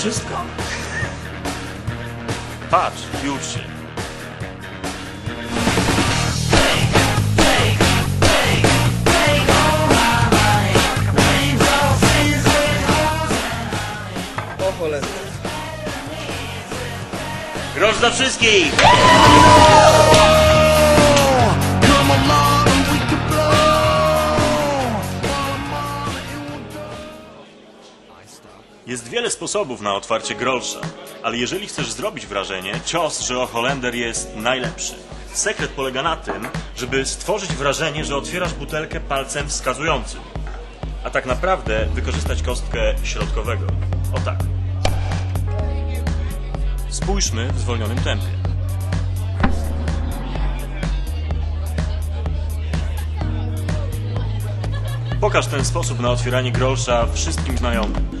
wszystko? Patrz, już się. O cholera. Grosz dla wszystkich! Jest wiele sposobów na otwarcie grolsza, ale jeżeli chcesz zrobić wrażenie, cios, że Holender jest najlepszy. Sekret polega na tym, żeby stworzyć wrażenie, że otwierasz butelkę palcem wskazującym. A tak naprawdę wykorzystać kostkę środkowego. O tak. Spójrzmy w zwolnionym tempie. Pokaż ten sposób na otwieranie grolsza wszystkim znajomym.